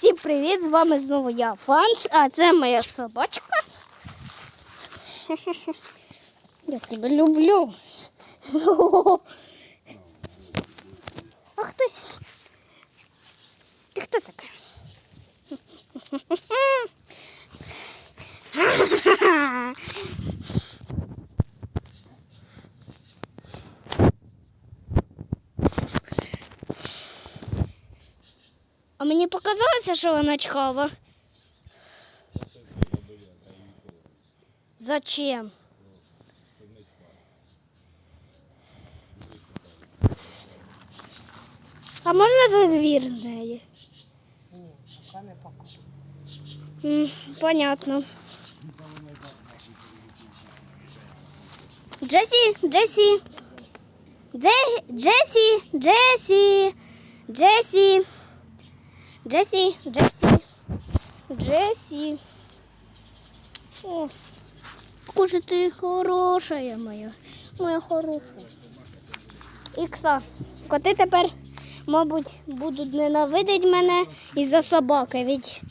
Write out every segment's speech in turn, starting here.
Всім привіт! З вами знову я Фанс, а це моя собачка. Я тебе люблю. Ах ти. Ти хто така? А мені показалося, що вона чхава. Зачем? А можна за двір з неї? Ні, не. Понятно. Джесі, Джесі. Дже- Джесі, Джесі, Джесі, Джесі, Джесі, Джесі. О, каже, ти хорошая моя, моя хороша. Ікса, коти тепер, мабуть, будуть ненавидіти мене із-за собаки, від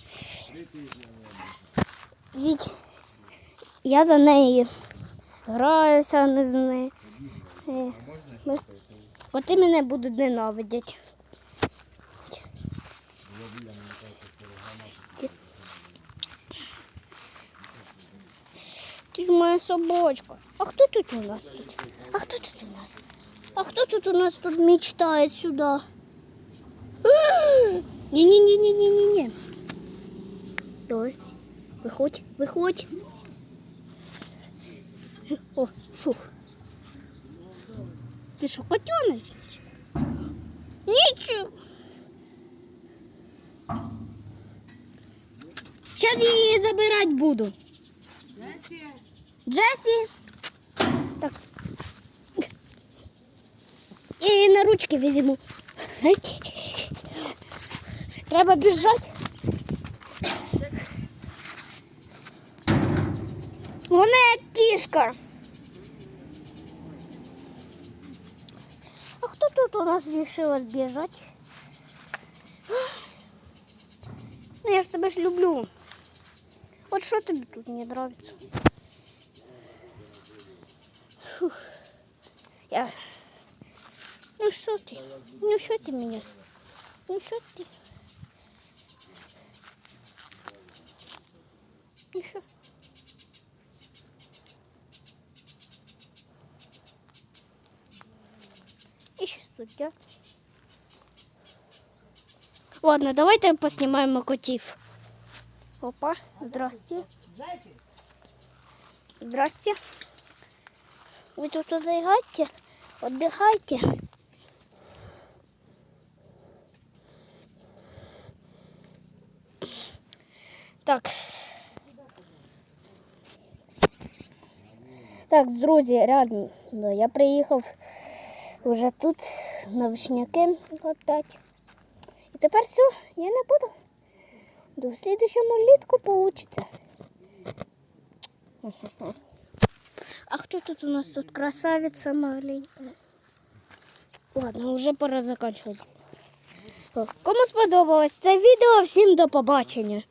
від я за нею граюся, не з нею. Коти мене будуть ненавидіти. Ти ж моя собачка. А хто тут у нас тут? А хто тут у нас? А хто тут у нас тут мечтає сюди? Ні-ні-ні-ні-ні-ні. Давай. Виходь, виходь. О, фух. Ти що, котенок? Нічого. Зараз її забирати буду. Джесі, Джесі. Так. Я її на ручки візьму. Геть. Треба біжати. Вона як кішка. А хто тут у нас вирішила збіжати? Ну я ж тебе ж люблю. От що тобі тут не подобається? Я... Ну що ти? Ну що ти мене? Ну що ти? Ну що? І ще суддя. Ладно, давайте поснімаємо котів. Опа, здрасте. Здрасте. Вы тут отдыхайте, отдыхайте. Так. Так, друзі, реально, я приїхав вже тут на вишняки опять. І тепер все, я не буду. До слідчому літку получиться. А кто тут у нас тут красавица маленькая? Ладно, вже пора заканчувати. Кому сподобалось це відео, всім до побачення.